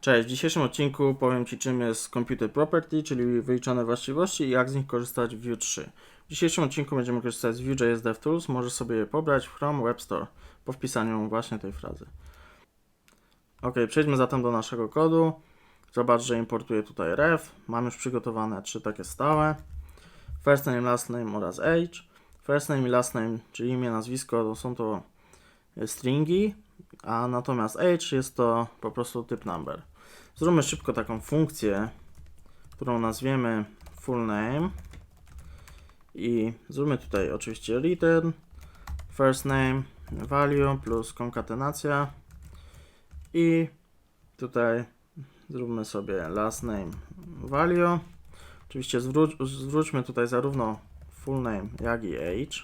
Cześć, w dzisiejszym odcinku powiem Ci czym jest Computer Property, czyli wyliczone właściwości i jak z nich korzystać w Vue 3. W dzisiejszym odcinku będziemy korzystać z Vue.js DevTools, możesz sobie je pobrać w Chrome Web Store po wpisaniu właśnie tej frazy. Ok, przejdźmy zatem do naszego kodu. Zobacz, że importuję tutaj ref. Mam już przygotowane trzy takie stałe. First name, last name oraz age. First name i last name, czyli imię, nazwisko, to są to stringi, a natomiast age jest to po prostu typ number. Zróbmy szybko taką funkcję, którą nazwiemy full name i zróbmy tutaj oczywiście return first name value plus konkatenacja i tutaj zróbmy sobie last name value. Oczywiście zwróć, zwróćmy tutaj zarówno full name jak i age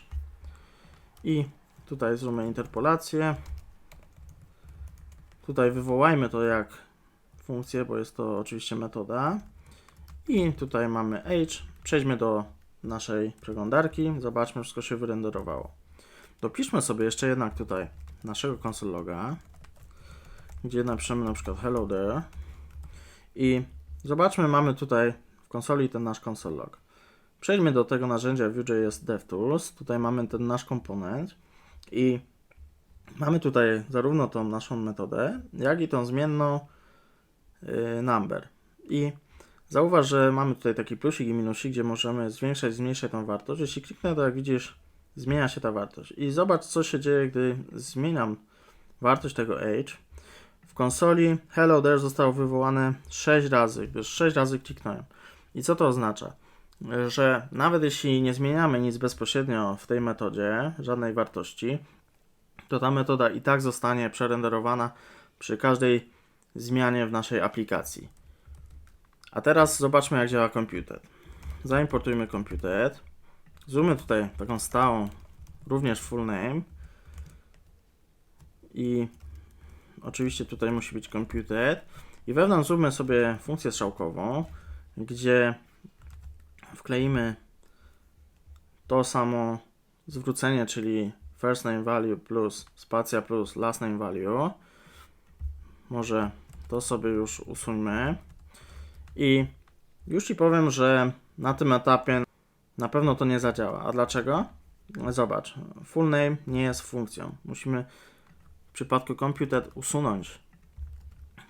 i tutaj zróbmy interpolację. Tutaj wywołajmy to jak funkcję, bo jest to oczywiście metoda. I tutaj mamy age. Przejdźmy do naszej przeglądarki. Zobaczmy, wszystko się wyrenderowało. Dopiszmy sobie jeszcze jednak tutaj naszego console loga, gdzie napiszemy na przykład hello there. I zobaczmy, mamy tutaj w konsoli ten nasz console log. Przejdźmy do tego narzędzia Vue.js DevTools. Tutaj mamy ten nasz komponent i mamy tutaj zarówno tą naszą metodę, jak i tą zmienną number. I zauważ, że mamy tutaj taki plusik i minusik, gdzie możemy zwiększać, zmniejszać tą wartość. Jeśli kliknę, to jak widzisz, zmienia się ta wartość. I zobacz, co się dzieje, gdy zmieniam wartość tego age. W konsoli hello there zostało wywołane 6 razy, gdyż 6 razy kliknąłem. I co to oznacza? Że nawet jeśli nie zmieniamy nic bezpośrednio w tej metodzie, żadnej wartości, to ta metoda i tak zostanie przerenderowana przy każdej zmianie w naszej aplikacji. A teraz zobaczmy, jak działa Computed. Zaimportujmy Computed. Zróbmy tutaj taką stałą, również full name. I oczywiście tutaj musi być Computed. I wewnątrz zróbmy sobie funkcję strzałkową, gdzie wkleimy to samo zwrócenie, czyli first name value plus spacja plus last name value. Może to sobie już usuńmy. I już Ci powiem, że na tym etapie na pewno to nie zadziała. A dlaczego? Zobacz, full name nie jest funkcją. Musimy w przypadku computed usunąć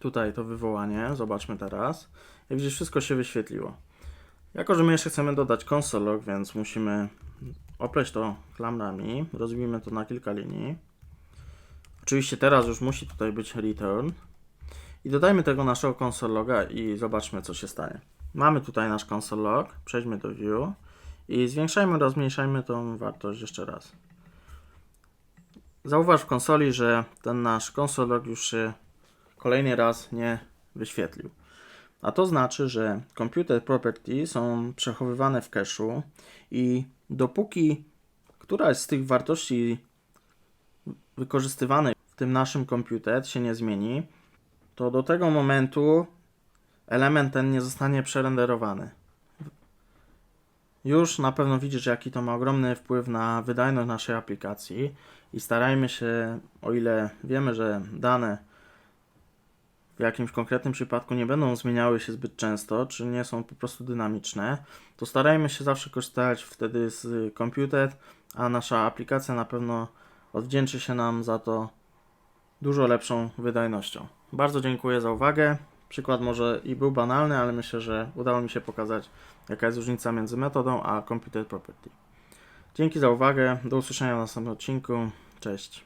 tutaj to wywołanie. Zobaczmy teraz. Jak widzisz, wszystko się wyświetliło. Jako, że my jeszcze chcemy dodać console log, więc musimy opleść to klamrami. Rozbijmy to na kilka linii. Oczywiście teraz już musi tutaj być return. I dodajmy tego naszego console loga i zobaczmy co się stanie. Mamy tutaj nasz console log, przejdźmy do view i zwiększajmy, rozmniejszajmy tą wartość jeszcze raz. Zauważ w konsoli, że ten nasz console log już się kolejny raz nie wyświetlił. A to znaczy, że computer property są przechowywane w cache'u i dopóki któraś z tych wartości wykorzystywanych w tym naszym computer się nie zmieni, to do tego momentu element ten nie zostanie przerenderowany. Już na pewno widzisz, jaki to ma ogromny wpływ na wydajność naszej aplikacji i starajmy się, o ile wiemy, że dane w jakimś konkretnym przypadku nie będą zmieniały się zbyt często, czy nie są po prostu dynamiczne, to starajmy się zawsze korzystać wtedy z Computed, a nasza aplikacja na pewno odwdzięczy się nam za to dużo lepszą wydajnością. Bardzo dziękuję za uwagę. Przykład może i był banalny, ale myślę, że udało mi się pokazać, jaka jest różnica między metodą a Computed Property. Dzięki za uwagę. Do usłyszenia w następnym odcinku. Cześć.